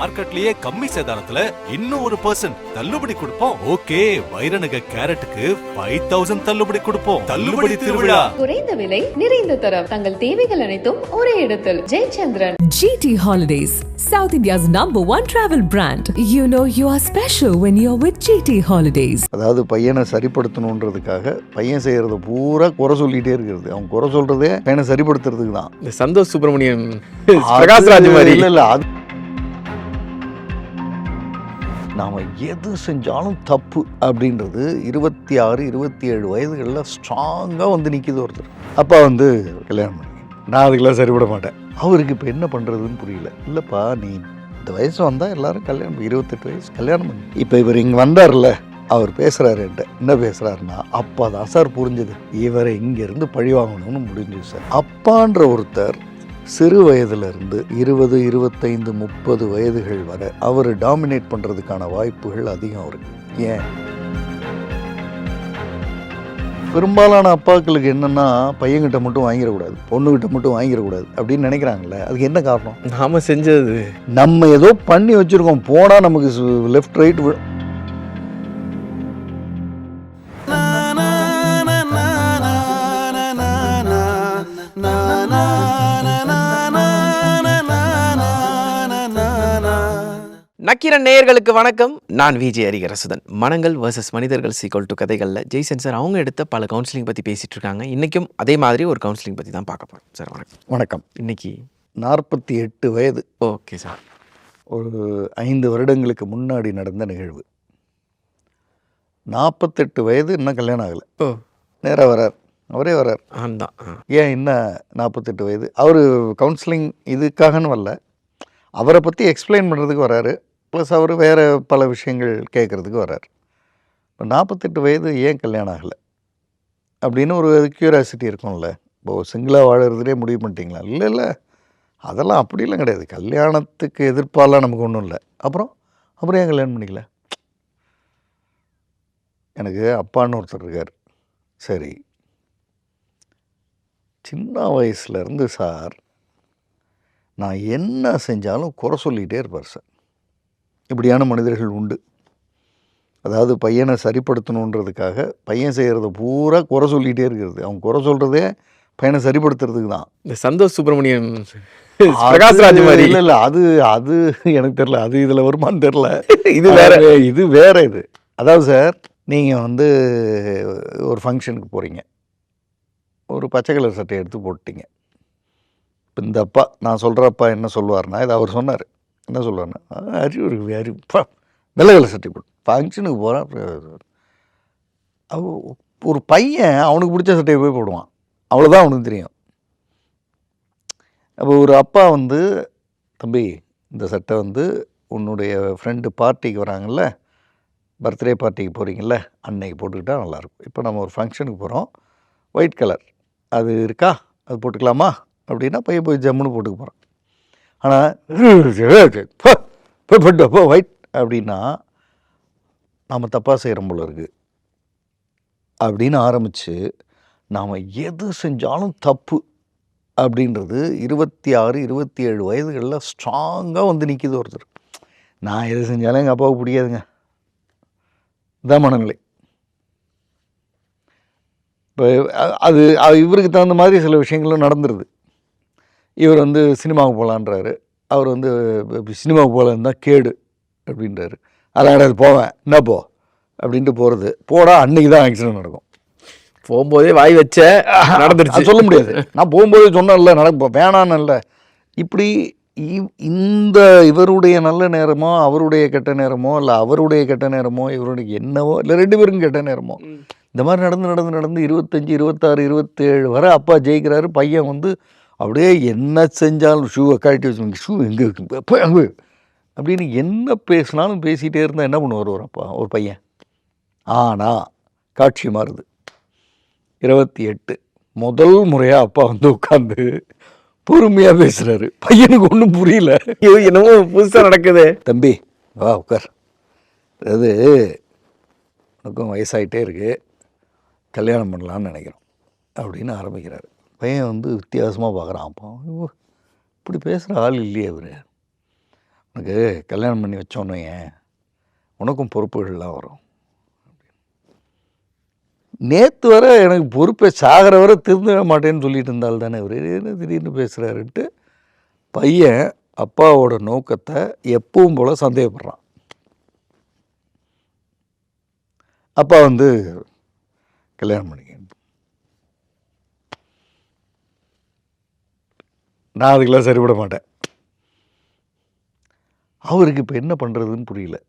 மார்க்கெட்லயே கம்மி சேதாரத்துல இன்னும் ஒரு பர்சன்ட் தள்ளுபடி கொடுப்போம். ஓகே வைரநக கேரட்டுக்கு ஃபைவ் தௌசண்ட் தள்ளுபடி கொடுப்போம். தள்ளுபடி திருவிழா. குறைந்த விலை நிறைந்த தரம். தங்கள் தேவைகள் அனைத்தும் ஒரே இடத்தில். Jayachandran. GT Holidays, South India's number one travel brand. You know you are special when you're with GT Holidays. அதாவது பையனை சரிப்படுத்தணுன்றதுக்காக பையன் செய்கிறத பூரா குறை சொல்லிகிட்டே இருக்கிறது. அவன் குறை சொல்கிறதே பையனை சரிப்படுத்துறதுக்கு தான். இந்த சந்தோஷ் சுப்பிரமணியம் பிரகாஷ்ராஜ் மாதிரி. இல்லை இல்லை அது நாம் எது செஞ்சாலும் தப்பு அப்படின்றது இருபத்தி ஆறு இருபத்தி ஏழு வயதுகளில் ஸ்ட்ராங்காக வந்து நிற்கிது ஒருத்தர். அப்பா வந்து கல்யாணம் பண்ணி. நான் அதுக்கெல்லாம் சரிப்பட மாட்டேன். அவருக்கு இப்போ என்ன பண்ணுறதுன்னு புரியல. இல்லைப்பா நீ இந்த வயசு வந்தால் எல்லாரும் கல்யாணம் இருபத்தெட்டு வயசு கல்யாணம் பண்ணி. இப்போ இவர் இங்கே வந்தார்ல அவர் பேசுகிறாரு என்கிட்ட. என்ன பேசுகிறாருன்னா அப்பா தான் சார் புரிஞ்சுது. இவரை இங்கேருந்து பழி வாங்கணும்னு முடிஞ்சுது சார். அப்பான்ற ஒருத்தர் சிறு வயதிலிருந்து இருபது இருபத்தைந்து முப்பது வயதுகள் வரை அவர் டாமினேட் பண்ணுறதுக்கான வாய்ப்புகள் அதிகம் அவருக்கு. ஏன்? பெரும்பாலான அப்பாக்களுக்கு என்னன்னா பையன்கிட்ட மட்டும் வாங்கிடக்கூடாது பொண்ணுகிட்ட மட்டும் வாங்கிடக்கூடாது அப்படின்னு நினைக்கிறாங்கல்ல அதுக்கு என்ன காரணம்? நாம செஞ்சது. நம்ம ஏதோ பண்ணி வச்சிருக்கோம் போனால் நமக்கு லெஃப்ட் ரைட் நக்கீரன் நேயர்களுக்கு வணக்கம். நான் விஜய் ஹரிகரசுதன் மனங்கள் வர்சஸ் மனிதர்கள் சீக்வல் டு கதைகளில் ஜெய்சன் சார் அவங்க எடுத்த பல கவுன்சிலிங் பற்றி பேசிட்டு இருக்காங்க. இன்றைக்கும் அதே மாதிரி ஒரு கவுன்சிலிங் பற்றி தான் பார்க்க போகிறோம் சார் வணக்கம். வணக்கம். இன்னைக்கு நாற்பத்தி எட்டு வயது. ஓகே சார் ஒரு ஐந்து வருடங்களுக்கு முன்னாடி நடந்த நிகழ்வு. நாற்பத்தெட்டு வயது இன்னும் கல்யாணம் ஆகலை. ஓ. நேராக வரார். அவரே வரார். ஆந்தான் ஆ. ஏன் இன்னும் நாற்பத்தெட்டு வயது? அவர் கவுன்சிலிங் இதுக்காகன்னு வரல அவரை பற்றி எக்ஸ்பிளைன் பண்ணுறதுக்கு வராரு. ப்ளஸ் அவர் வேறு பல விஷயங்கள் கேட்குறதுக்கு வரார் இப்போ நாற்பத்தெட்டு வயது ஏன் கல்யாணம் ஆகலை? அப்படின்னு ஒரு க்யூரியாசிட்டி இருக்கும்ல. இப்போ சிங்கிளாக வாழறதுலே முடிவு பண்ணிட்டீங்களா? இல்லை இல்லை. அதெல்லாம் அப்படிலாம் கிடையாது. கல்யாணத்துக்கு எதிர்ப்பாலாம் நமக்கு ஒன்றும் இல்லை. அப்புறம் அப்புறம் ஏன் கல்யாணம் பண்ணிக்கல? எனக்கு அப்பான்னு ஒருத்தர் இருக்கார். சரி. சின்ன வயசுலேருந்து சார் நான் என்ன செஞ்சாலும் குறை சொல்லிகிட்டே இருப்பார் சார். இப்படியான மனிதர்கள் உண்டு. அதாவது பையனை சரிப்படுத்தணுன்றதுக்காக பையன் செய்கிறத பூரா குறை சொல்லிகிட்டே இருக்கிறது. அவன் குறை சொல்கிறதே பையனை சரிப்படுத்துறதுக்கு தான். இந்த சந்தோஷ் சுப்பிரமணியம் பிரகாஷ்ராஜ் மாதிரி. இல்லை இல்லை அது அது எனக்கு தெரில அது இதில் வருமான்னு தெரில இது வேற. இது வேற இது. அதாவது சார் நீங்கள் வந்து ஒரு ஃபங்க்ஷனுக்கு போகிறீங்க ஒரு பச்சை கலர் சட்டையை எடுத்து போட்டீங்க இப்போ இந்த அப்பா நான் சொல்கிற அப்பா என்ன சொல்லுவார்னா இதை அவர் சொன்னார். என்ன சொல்லுவார்னா அறிவு இருக்கு அறிவு. பா வெள்ளை சட்டை போட்டு ஃபங்க்ஷனுக்கு போகிறான் ஒரு பையன் அவனுக்கு பிடிச்ச சட்டையை போய் போடுவான். அவ்வளோதான் அவனுக்கு தெரியும். அப்போ ஒரு அப்பா வந்து தம்பி இந்த சட்டை வந்து உன்னுடைய ஃப்ரெண்டு பார்ட்டிக்கு வராங்கல்ல பர்த்டே பார்ட்டிக்கு போகிறீங்கள்ல அன்னைக்கு போட்டுக்கிட்டால் நல்லாயிருக்கும். இப்போ நம்ம ஒரு ஃபங்க்ஷனுக்கு போகிறோம் ஒயிட் கலர் அது இருக்கா? அது போட்டுக்கலாமா? அப்படின்னா பையன் போய் ஜம்முன்னு போட்டுக்க போகிறான் ஆனால் போ ஒயிட் அப்படின்னா நாம் தப்பாக செய்கிறோம் போல இருக்குது அப்படின்னு ஆரம்பித்து நாம் எது செஞ்சாலும் தப்பு அப்படின்றது இருபத்தி ஆறு இருபத்தி ஏழு வயதுகளில் ஸ்ட்ராங்காக வந்து நிற்கிது ஒருத்தர். நான் எது செஞ்சாலும் எங்கள் அப்பாவுக்கு பிடிக்காதுங்க. இதான் மனநிலை. இப்போ அது அது இவருக்கு தகுந்த மாதிரி சில விஷயங்களும் நடந்துருது. இவர் வந்து சினிமாவுக்கு போகலான்றாரு. அவர் வந்து சினிமாவுக்கு போகலான்னு தான் கேடு அப்படின்றாரு. அதான் கிடையாது போவேன். என்ன போ. அப்படின்ட்டு போகிறது போடா அன்னைக்கு தான் ஆக்சிடென்ட் நடக்கும். போகும்போதே வாய் வச்ச நடந்துருச்சு. சொல்ல முடியாது. நான் போகும்போது சொன்னேன்ல நடக்க வேணான்னு இல்லை இப்படி இந்த இவருடைய நல்ல நேரமோ அவருடைய கெட்ட நேரமோ இல்லை அவருடைய கெட்ட நேரமோ இவருடைய என்னவோ இல்லை ரெண்டு பேருக்கும் கெட்ட நேரமோ இந்த மாதிரி நடந்து நடந்து நடந்து இருபத்தஞ்சி இருபத்தாறு இருபத்தேழு வரை அப்பா ஜெயிக்கிறாரு. பையன் வந்து அப்படியே என்ன செஞ்சாலும் ஷூவை கழட்டி வச்சு ஷூ எங்கே இருக்கு? போய் அங்கே. அப்படின்னு என்ன பேசினாலும் பேசிகிட்டே இருந்தால் என்ன பண்ணுவார் ஒரு அப்பா ஒரு பையன்? ஆனால் காட்சி மாறுது. இருபத்தி எட்டு. முதல் முறையாக அப்பா வந்து உட்காந்து பொறுமையாக பேசுகிறாரு பையனுக்கு ஒன்றும் புரியல. ஐயோ, என்னமோ புதுசா நடக்குது. தம்பி வா உட்கார் அதாவது உனக்கும் வயசாயிட்டே இருக்கு. கல்யாணம் பண்ணலான்னு நினைக்கிறோம். அப்படின்னு ஆரம்பிக்கிறாரு. பையன் வந்து வித்தியாசமாக பார்க்குறான் அப்போ இப்படி பேசுகிற ஆள் இல்லையே அவர் உனக்கு கல்யாணம் பண்ணி வச்சோன்னே உனக்கும் பொறுப்புகள்லாம் வரும். நேற்று வர எனக்கு பொறுப்பை சாகிற வர திருந்தவே மாட்டேன்னு சொல்லிட்டு இருந்தால் தானே இவர். என்ன திடீர்னு பேசுகிறாருன்ட்டு பையன் அப்பாவோட நோக்கத்தை எப்பவும் போல் சந்தேகப்படுறான். அப்பா வந்து கல்யாணம் பண்ணி நான் அதுக்கெல்லாம் சரிபட மாட்டேன். அவருக்கு இப்போ என்ன பண்ணுறதுன்னு புரியல.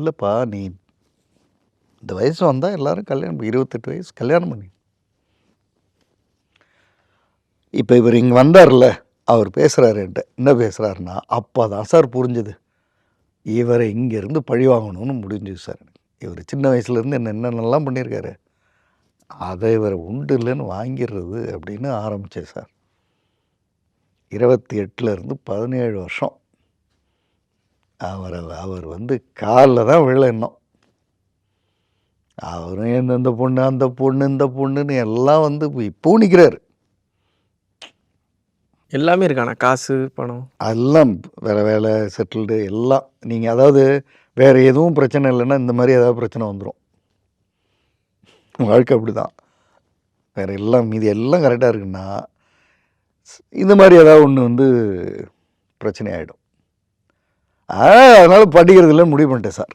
இல்லைப்பா நீ இந்த வயசு வந்தால் எல்லோரும் கல்யாணம் பண்ணி- இருபத்தெட்டு வயசு கல்யாணம் பண்ணி. இப்போ இவர் இங்கே வந்தார்ல அவர் பேசுகிறாரு என்கிட்ட. என்ன பேசுகிறாருன்னா அப்போ தான் சார் புரிஞ்சுது. இவரை இங்கேருந்து பழி வாங்கணும்னு முடிஞ்சுது சார். இவர் சின்ன வயசுலேருந்து என்ன என்னென்னலாம் பண்ணியிருக்காரு. அதை இவரை உண்டு இல்லைன்னு வாங்கிடுறது அப்படின்னு ஆரம்பித்தேன் சார். இருபத்தி எட்டுலேருந்து பதினேழு வருஷம். அவரை அவர் வந்து காலில் தான் விழ எண்ணம் அவரும் எந்தெந்த பொண்ணு அந்த பொண்ணு இந்த பொண்ணுன்னு எல்லாம் வந்து இப்போ நிற்கிறாரு எல்லாமே இருக்காண்ணா? காசு பணம். எல்லாம் வேலை வேலை செட்டில்டு எல்லாம். நீங்கள் அதாவது வேறு எதுவும் பிரச்சனை இல்லைன்னா இந்த மாதிரி ஏதாவது பிரச்சனை வந்துடும் வாழ்க்கை அப்படி தான் வேறு எல்லாம் மீதி எல்லாம் கரெக்டாக இருக்குன்னா இந்த மாதிரி ஏதாவது ஒன்று வந்து பிரச்சனை ஆகிடும் அதனால் படிக்கிறது இல்லைன்னு முடிவு பண்ணிட்டேன் சார்.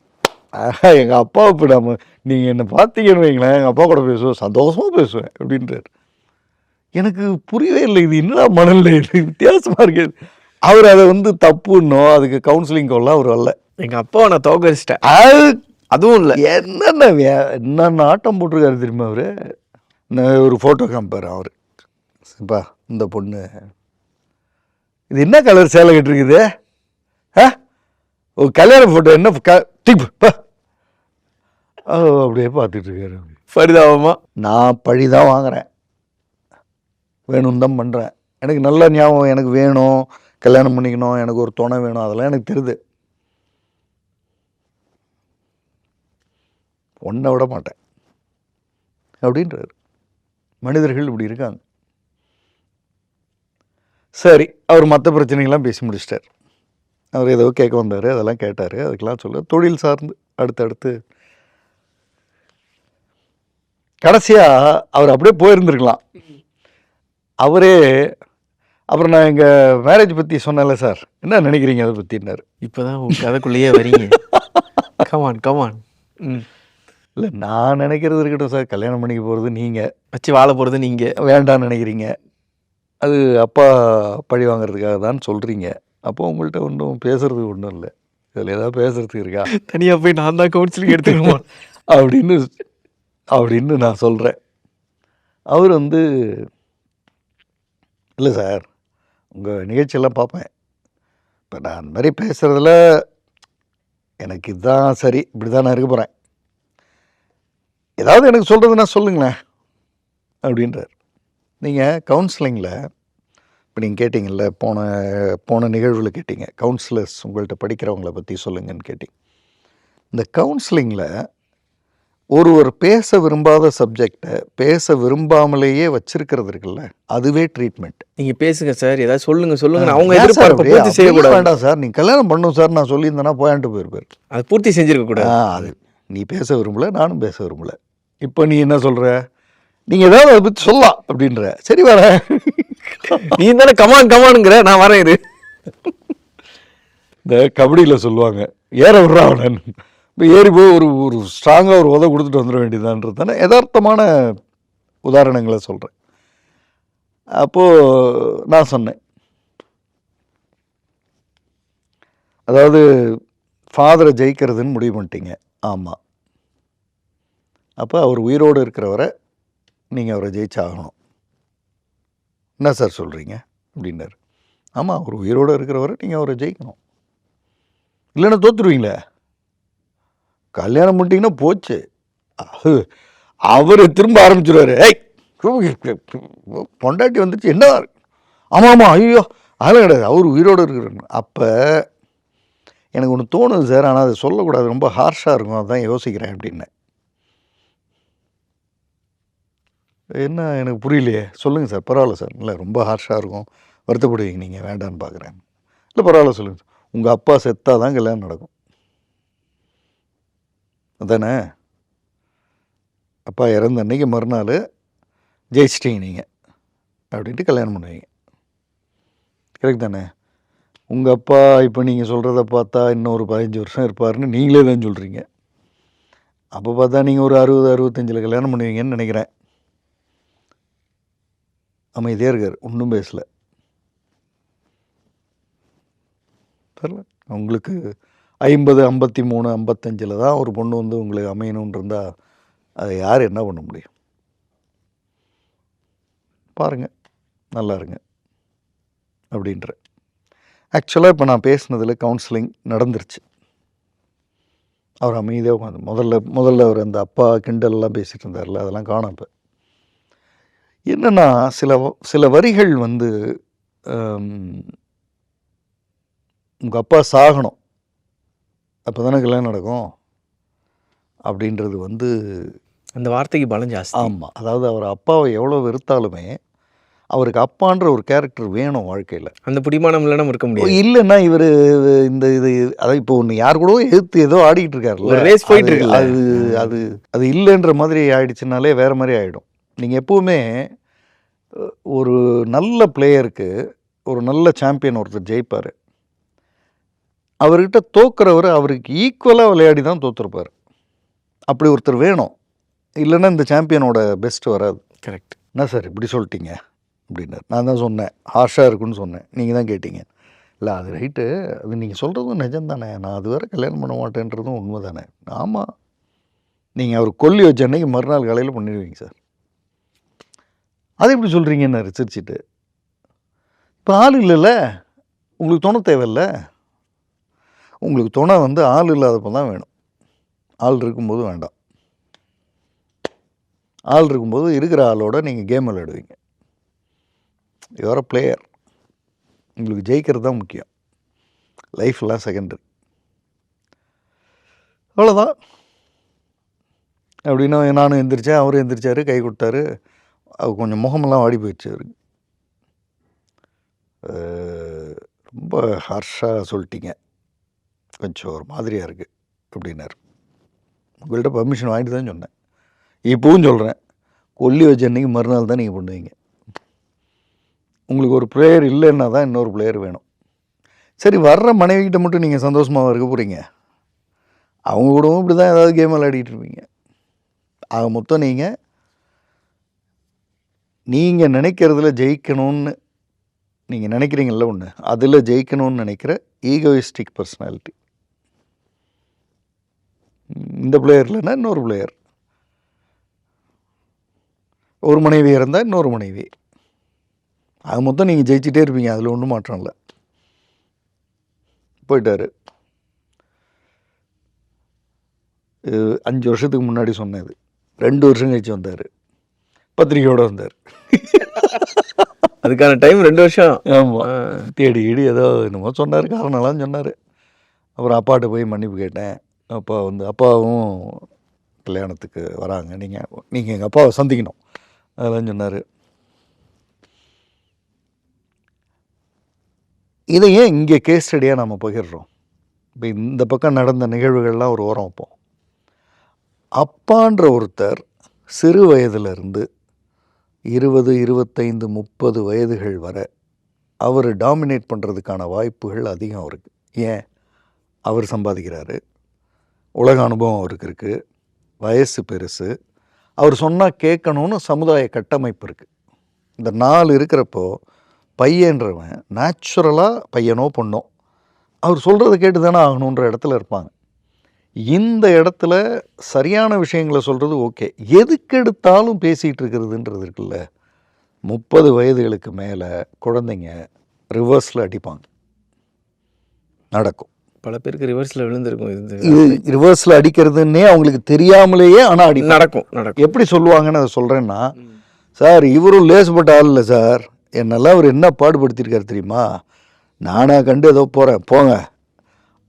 எங்கள் அப்பா இப்போ நம்ம நீங்கள் என்னை பார்த்தீங்கன்னு வைங்களேன் எங்கள் அப்பா கூட பேசுவேன் சந்தோஷமாக பேசுவேன் அப்படின்றார். எனக்கு புரியவே இல்லை இது என்னடா மணல்ல இது வித்தியாசமாக இருக்குது அவர் அதை வந்து தப்புன்னோ அதுக்கு கவுன்சிலிங் கொள்ளலாம் அவர் வரல. எங்க அப்பாவை நான் தோக்கடிச்சிட்டேன் அது அதுவும் இல்லை. என்னென்ன வே- என்னென்ன ஆட்டம் போட்டிருக்காரு தெரியுமா அவரு? நான் ஒரு ஃபோட்டோ காமிப்பார் அவர். சிப்பா இந்த பொண்ணு. இது என்ன கலர் சேலை கட்டிருக்குது? ஆ? ஒரு கல்யாண ஃபோட்டோ என்ன? க தூக்கு போ. ஓ, அப்படியே பார்த்துட்டு இருக்காரு பரிதாபமா? நான் பழி தான் வாங்குறேன். வேணும் தான் பண்ணுறேன் எனக்கு நல்ல ஞாபகம் எனக்கு வேணும். கல்யாணம் பண்ணிக்கணும். எனக்கு ஒரு துணை வேணும். அதெல்லாம் எனக்கு தெரியுது ஒன்றை விட மாட்டேன். அப்படின்றாரு. மனிதர்கள் இப்படி இருக்காங்க. சரி அவர் மற்ற பிரச்சனைகள்லாம் பேசி முடிச்சிட்டார். அவர் ஏதோ கேட்க வந்தார் அதெல்லாம் கேட்டார். அதுக்கெல்லாம் சொல்ல தொழில் சார்ந்து அடுத்தடுத்து. கடைசியாக அவர் அப்படியே போயிருந்திருக்கலாம். அவரே அப்புறம் நான் எங்கள் மேரேஜ் பற்றி சொன்னேன்ல சார் என்ன நினைக்கிறீங்க அதை பற்றினார் இப்பதான் உங்க கதைக்குள்ளேயே வரீங்க. கமான் கமான் ம். இல்லை நான் நினைக்கிறது இருக்கட்டும் சார் கல்யாணம் பண்ணிக்க போகிறது நீங்கள் வச்சு வாழ போறது நீங்க. வேண்டாம்னு நினைக்கிறீங்க. அது அப்பா பழி வாங்குறதுக்காக தான் சொல்கிறீங்க அப்போ உங்கள்கிட்ட ஒன்றும் பேசுறதுக்கு ஒன்றும் இல்லை. இதில் ஏதாவது பேசுறதுக்கு இருக்கா? தனியா போய் நான் தான் கவுன்சிலிங் எடுத்துக்கணுமா? அப்படின்னு அப்படின்னு நான் சொல்கிறேன் அவர் வந்து இல்லை சார் உங்கள் நிகழ்ச்சியெல்லாம் பார்ப்பேன். இப்போ நான் அந்த மாதிரி பேசுகிறதுல எனக்கு இதுதான் சரி இப்படி தான் நான் இருக்க போகிறேன் ஏதாவது எனக்கு சொல்கிறதுனா சொல்லுங்களேன் அப்படின்றார். நீங்கள் கவுன்சிலிங்கில் இப்போ நீங்கள் கேட்டிங்கல்ல போன போன நிகழ்வில் கேட்டீங்க கவுன்சிலர்ஸ் உங்கள்கிட்ட படிக்கிறவங்கள பற்றி சொல்லுங்கன்னு கேட்டீங்க. இந்த கவுன்சிலிங்கில் ஒருவர் பேச விரும்பாத சப்ஜெக்டை பேச விரும்பாமலேயே வச்சிருக்கிறது இருக்குல்ல அதுவே ட்ரீட்மெண்ட் நீங்க பேசுங்க சார் ஏதாவது சொல்லுங்க சொல்லுங்க. அவங்க எதிர்பார்ப்பை பூர்த்தி செய்யக்கூடாது. வேண்டாம் சார். நீ கல்யாணம் பண்ணும் சார் நான் சொல்லியிருந்தேன்னா போயான்ட்டு போயிருப்பார். அது பூர்த்தி செஞ்சிருக்க கூடாது. அது நீ பேச விரும்பல நானும் பேச விரும்பல. இப்போ நீ என்ன சொல்ற? நீங்க ஏதாவது அதை பற்றி சொல்லலாம் அப்படின்ற. சரி வரேன் நீ தானே கமான் கமானுங்கிற நான் வரேன் இது இந்த கபடியில் சொல்லுவாங்க ஏற விட்றா அவனன் இப்போ ஏறி போய் ஒரு ஒரு ஸ்ட்ராங்காக ஒரு உதவ கொடுத்துட்டு வந்துட வேண்டியதான்றது தானே. யதார்த்தமான உதாரணங்களை சொல்கிறேன் அப்போது நான் சொன்னேன். அதாவது ஃபாதரை ஜெயிக்கிறதுன்னு முடிவு பண்ணிட்டீங்க. ஆமாம் அப்போ அவர் உயிரோடு இருக்கிறவரை நீங்கள் அவரை ஜெயிச்சாகணும். என்ன சார் சொல்கிறீங்க அப்படின்னாரு. ஆமாம் அவர் உயிரோடு இருக்கிறவரை நீங்கள் அவரை ஜெயிக்கணும். இல்லைன்னா தோற்றுடுவீங்களே கல்யாணம் பண்ணிட்டீங்கன்னா போச்சு. அவர் திரும்ப ஆரம்பிச்சிருவாரு. ஏய் பொண்டாட்டி வந்துச்சு. என்ன? ஆமாம் ஆமாம் ஐயோ அதெல்லாம் கிடையாது. அவர் உயிரோடு இருக்கிறாங்க அப்போ எனக்கு ஒன்று தோணுது சார். ஆனால் அதை சொல்லக்கூடாது. ரொம்ப ஹார்ஷாக இருக்கும். அதுதான் யோசிக்கிறேன் அப்படின்னு. என்ன எனக்கு புரியலையே. சொல்லுங்கள் சார். பரவாயில்ல சார். இல்லை ரொம்ப ஹார்ஷாக இருக்கும். வருத்தப்படுவீங்க. நீங்கள் வேண்டான்னு பார்க்குறேன் இல்லை பரவாயில்ல சொல்லுங்கள் உங்கள் அப்பா செத்தாக தான் கல்யாணம் நடக்கும். அதானே? அப்பா இறந்த அன்னைக்கு மறுநாள் ஜெயிச்சிட்டீங்க நீங்கள் அப்படின்ட்டு கல்யாணம் பண்ணுவீங்க. கரெக்ட் தானே? உங்கள் அப்பா இப்போ நீங்கள் சொல்கிறத பார்த்தா இன்னும் ஒரு பதினஞ்சு வருஷம் இருப்பாருன்னு நீங்களே தான் சொல்கிறீங்க அப்போ பார்த்தா நீங்கள் ஒரு அறுபது அறுபத்தஞ்சில் கல்யாணம் பண்ணுவீங்கன்னு நினைக்கிறேன். அமைதியாக இருக்கார். ஒன்றும் பேசல. தெரில உங்களுக்கு ஐம்பது ஐம்பத்தி மூணு ஐம்பத்தஞ்சில் தான் ஒரு பொண்ணு வந்து உங்களுக்கு அமையணும்னு இருந்தால் அதை யார் என்ன பண்ண முடியும்? பாருங்கள் நல்லா இருங்க. அப்படின்ற. ஆக்சுவலாக இப்போ நான் பேசுனதில் கவுன்சிலிங் நடந்துருச்சு. அவர் அமைதியாக உட்காந்து முதல்ல முதல்ல அவர் அந்த அப்பா கிண்டல்லாம் பேசிகிட்டு இருந்தார்ல அதெல்லாம் காணும் இப்போ. என்னென்னா சில சில வரிகள் வந்து உங்கள் அப்பா சாகணும். அப்போ தானே கல்யாணம் நடக்கும்? அப்படின்றது வந்து அந்த வார்த்தைக்கு பலம் ஜாஸ்தி. ஆமாம் அதாவது அவர் அப்பாவை எவ்வளோ வெறுத்தாலுமே அவருக்கு அப்பான்ற ஒரு கேரக்டர் வேணும் வாழ்க்கையில். அந்த பிடிமானம் இல்லைன்னா நம்ம இருக்க முடியாது. இல்லைன்னா இவர் இந்த இது அதாவது இப்போ ஒன்று யார் கூடவோ எதிர்த்து ஏதோ ஆடிக்கிட்டு இருக்காருல்ல. race போயிட்டு அது- இருக்குல்ல. அது அது அது இல்லைன்ற மாதிரி ஆயிடுச்சுனாலே வேற மாதிரி ஆகிடும் நீங்கள் எப்பவுமே ஒரு நல்ல பிளேயருக்கு ஒரு நல்ல சாம்பியன் ஒருத்தர் ஜெயிப்பார். அவர்கிட்ட தோக்குறவர் அவருக்கு ஈக்குவலாக விளையாடி தான் தோத்துருப்பார். அப்படி ஒருத்தர் வேணும். இல்லைன்னா இந்த சாம்பியனோட பெஸ்ட் வராது. கரெக்ட் என்ன சார் இப்படி சொல்லிட்டீங்க? அப்படின்னாரு. நான் தான் சொன்னேன். ஹார்ஷாக இருக்குன்னு சொன்னேன். நீங்கள் தான் கேட்டீங்க. இல்லை அது ரைட்டு அது நீங்கள் சொல்கிறதும் நிஜம் தானே நான் அது வரை கல்யாணம் பண்ண மாட்டேன்றதும் உண்மை தானே ஆமாம் நீங்கள் அவர் கொல்லி வச்ச அன்னைக்கு மறுநாள் காலையில் பண்ணிடுவீங்க சார். அதை எப்படி சொல்கிறீங்கன்னு சிரிச்சிட்டு இப்போ ஆள் இல்லைல்ல? உங்களுக்கு துணை தேவையில்ல? உங்களுக்கு துணை வந்து ஆள் இல்லாதப்போ தான் வேணும். ஆள் இருக்கும்போது வேண்டாம். ஆள் இருக்கும்போது இருக்கிற ஆளோட நீங்கள் கேம் விளையாடுவீங்க. யுவர் பிளேயர் உங்களுக்கு ஜெயிக்கிறது தான் முக்கியம். லைஃப்லாம் செகண்டரி அவ்வளோதான் அப்படின்னா நானும் எந்திரிச்சேன் அவரும் எந்திரிச்சார் கை கொடுத்தாரு. அது கொஞ்சம் முகமெல்லாம் வாடி போயிடுச்சு அவருக்கு. ரொம்ப ஹார்ஷாக சொல்லிட்டீங்க. கொஞ்சம் ஒரு மாதிரியாக இருக்குது அப்படின்னாரு. உங்கள்கிட்ட பர்மிஷன் வாங்கிட்டு தான் சொன்னேன். இப்போவும் சொல்கிறேன் கொல்லி வச்ச அன்னைக்கு மறுநாள் தான் நீங்கள் பண்ணுவீங்க. உங்களுக்கு ஒரு பிளேயர் இல்லைன்னா தான் இன்னொரு பிளேயர் வேணும். சரி வர்ற மனைவிக்கிட்ட மட்டும் நீங்கள் சந்தோஷமாக இருக்க போகிறீங்க அவங்க கூடவும் இப்படி தான் ஏதாவது கேம் விளையாடிட்டு இருப்பீங்க. ஆக மொத்தம் நீங்கள் நீங்கள் நினைக்கிறதுல ஜெயிக்கணும்னு நீங்கள் நினைக்கிறீங்கல்ல ஒன்று அதில் ஜெயிக்கணும்னு நினைக்கிற ஈகோயிஸ்டிக் பர்சனாலிட்டி இந்த பிளேயர் இல்லைன்னா இன்னொரு பிளேயர் ஒரு மனைவி இருந்தால் இன்னொரு மனைவி. அது மொத்தம் நீங்கள் ஜெயிச்சிட்டே இருப்பீங்க அதில் ஒன்றும் மாற்றம் இல்லை. போயிட்டாரு. அஞ்சு வருஷத்துக்கு முன்னாடி சொன்னது. ரெண்டு வருஷம் கழிச்சு வந்தார். பத்திரிக்கையோட வந்தார். அதுக்கான டைம் ரெண்டு வருஷம். ஆமாம் தேடி கீடி ஏதோ என்னமோ சொன்னார் காரணம்லாம் சொன்னார். அப்புறம் அப்பாட்ட போய் மன்னிப்பு கேட்டேன். அப்பா வந்து அப்பாவும் கல்யாணத்துக்கு வராங்க. நீங்கள் நீங்கள் எங்கள் அப்பாவை சந்திக்கணும். அதெல்லாம் சொன்னார். இதை ஏன் இங்கே கேஸ் ஸ்டடியாக நம்ம பகிர்றோம்? இப்போ இந்த பக்கம் நடந்த நிகழ்வுகள்லாம் ஒரு ஓரம் வைப்போம். அப்பான்ற ஒருத்தர் சிறு வயதிலிருந்து இருபது இருபத்தைந்து முப்பது வயதுகள் வர அவர் டாமினேட் பண்ணுறதுக்கான வாய்ப்புகள் அதிகம் அவருக்கு. ஏன்? அவர் சம்பாதிக்கிறாரு. உலக அனுபவம் அவருக்கு இருக்குது வயசு பெருசு. அவர் சொன்னால் கேட்கணும்னு சமுதாய கட்டமைப்பு இருக்குது இந்த நாலு இருக்கிறப்போ பையன்றவன் நேச்சுரலாக பையனோ பொண்ணோ அவர் சொல்கிறத கேட்டு தானே ஆகணுன்ற இடத்துல இருப்பாங்க. இந்த இடத்துல சரியான விஷயங்களை சொல்கிறது ஓகே. எதுக்கு எடுத்தாலும் பேசிகிட்டு இருக்கிறதுன்றது இருக்குல்ல. முப்பது வயதுகளுக்கு மேலே குழந்தைங்க ரிவர்ஸில் அடிப்பாங்க. நடக்கும். பல பேருக்கு ரிவர்ஸ்ல விழுந்திருக்கும் இது. ரிவர்ஸில் அடிக்கிறதுன்னே அவங்களுக்கு தெரியாமலேயே ஆனால் அடி நடக்கும் நடக்கும். எப்படி சொல்லுவாங்கன்னு அதை சொல்கிறேன்னா சார் இவரும் லேசுப்பட்ட ஆள் இல்லை சார். என்னெல்லாம் அவர் என்ன பாடுபடுத்தியிருக்காரு தெரியுமா? நானாக கண்டு ஏதோ போகிறேன் போங்க.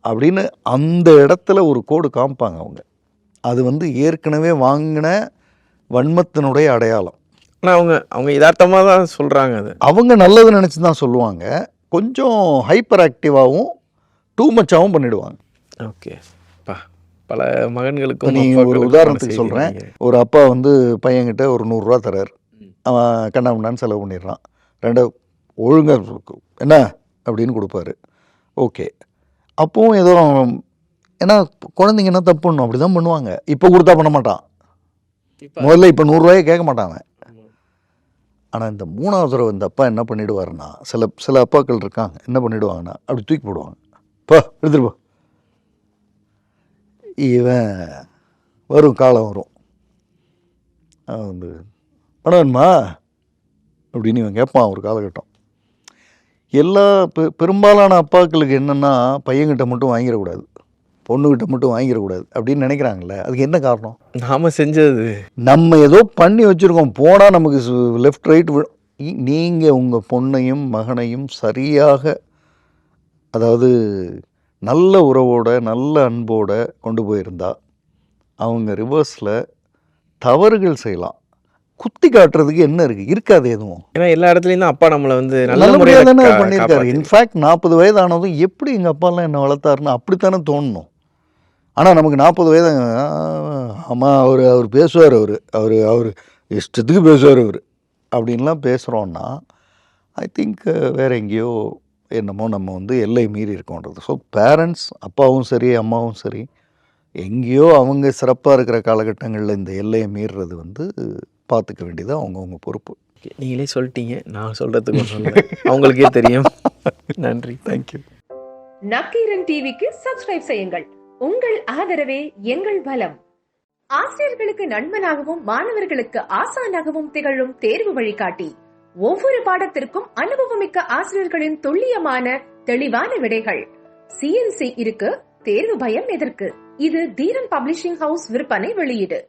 அப்படின்னு அந்த இடத்துல ஒரு கோடு காமிப்பாங்க அவங்க. அது வந்து ஏற்கனவே வாங்கின வன்மத்தினுடைய அடையாளம். ஆனா அவங்க அவங்க யதார்த்தமா தான் சொல்றாங்க அது. அவங்க நல்லது நினச்சி தான் சொல்லுவாங்க. கொஞ்சம் ஹைப்பர் ஆக்டிவாகவும் டூ மச்சாவும் பண்ணிடுவாங்க. ஓகே. பா பல இப்போ மகன்களுக்கும் நீ ஒரு உதாரணத்துக்கு சொல்கிறேன். ஒரு அப்பா வந்து பையன்கிட்ட ஒரு நூறுரூவா தரார் அவன் கண்ணாமண்ணான்னு செலவு பண்ணிடுறான். ரெண்டு ஒழுங்காக என்ன? அப்படின்னு கொடுப்பாரு. ஓகே. அப்பவும் ஏதோ ஏன்னா குழந்தைங்க என்ன தப்பு பண்ணும்? அப்படி தான் பண்ணுவாங்க. இப்போ கொடுத்தா பண்ண மாட்டான். முதல்ல இப்போ நூறுரூவாயே கேட்க மாட்டான் அவன். ஆனால் இந்த மூணாவது தடவை இந்த அப்பா என்ன பண்ணிடுவாருன்னா சில சில அப்பாக்கள் இருக்காங்க. என்ன பண்ணிடுவாங்கன்னா அப்படி தூக்கி போடுவாங்க. போ எடுத்துட்டு போ. இவன் வரும் காலம் வரும். வந்து பணம் வேணுமா? அப்படின்னு இவன் கேட்பான் ஒரு காலகட்டம். எல்லா பெ- பெரும்பாலான அப்பாக்களுக்கு என்னென்னா பையன்கிட்ட மட்டும் வாங்கிடக்கூடாது. பொண்ணுகிட்ட மட்டும் வாங்கிடக்கூடாது அப்படின்னு நினைக்கிறாங்கல்ல அதுக்கு என்ன காரணம்? நாம செஞ்சது. நம்ம ஏதோ பண்ணி வச்சுருக்கோம் போனால் நமக்கு லெஃப்ட் ரைட் நீங்கள் உங்கள் பொண்ணையும் மகனையும் சரியாக அதாவது நல்ல உறவோட நல்ல அன்போட கொண்டு போயிருந்தா அவங்க ரிவர்ஸில் தவறுகள் செய்யலாம். குத்தி காட்டுறதுக்கு என்ன இருக்குது இருக்காது எதுவும். ஏன்னா எல்லா இடத்துலயும் தான் அப்பா நம்மளை வந்து நல்ல முறையாக தானே பண்ணியிருக்காரு. இன்ஃபேக்ட் நாற்பது வயதானதும் எப்படி எங்கள் அப்பாலாம் என்னை வளர்த்தாருன்னு அப்படித்தானே தோணணும். ஆனால் நமக்கு நாற்பது வயது ஆமாம் அவர் அவர் பேசுவார் அவர் அவர் அவர் இஷ்டத்துக்கு பேசுவார் அவர் அப்படின்லாம் பேசுகிறோன்னா ஐ திங்க் வேற எங்கேயோ என்னமோ நம்ம வந்து எல்லை மீறி இருக்கோன்றது ஸோ பேரண்ட்ஸ் அப்பாவும் சரி அம்மாவும் சரி எங்கேயோ அவங்க சிறப்பாக இருக்கிற காலகட்டங்களில் இந்த எல்லையை மீறுறது வந்து பார்த்துக்க வேண்டியது அவங்கவுங்க பொறுப்பு. நீங்களே சொல்லிட்டீங்க. நான் இல்ல. அவங்களுக்கே தெரியும். நன்றி. தேங்க்யூ நக்கீரன் டிவிக்கு சப்ஸ்கிரைப் செய்யுங்கள். உங்கள் ஆதரவே எங்கள் பலம் ஆசிரியர்களுக்கு நண்பனாகவும் மாணவர்களுக்கு ஆசானாகவும் திகழும் தேர்வு வழிகாட்டி. ஒவ்வொரு பாடத்திற்கும் அனுபவமிக்க ஆசிரியர்களின் துல்லியமான தெளிவான விடைகள். சிஎன்சி இருக்கு தேர்வு பயம் எதற்கு? இது தீரன் பப்ளிஷிங் ஹவுஸ் விற்பனை வெளியீடு.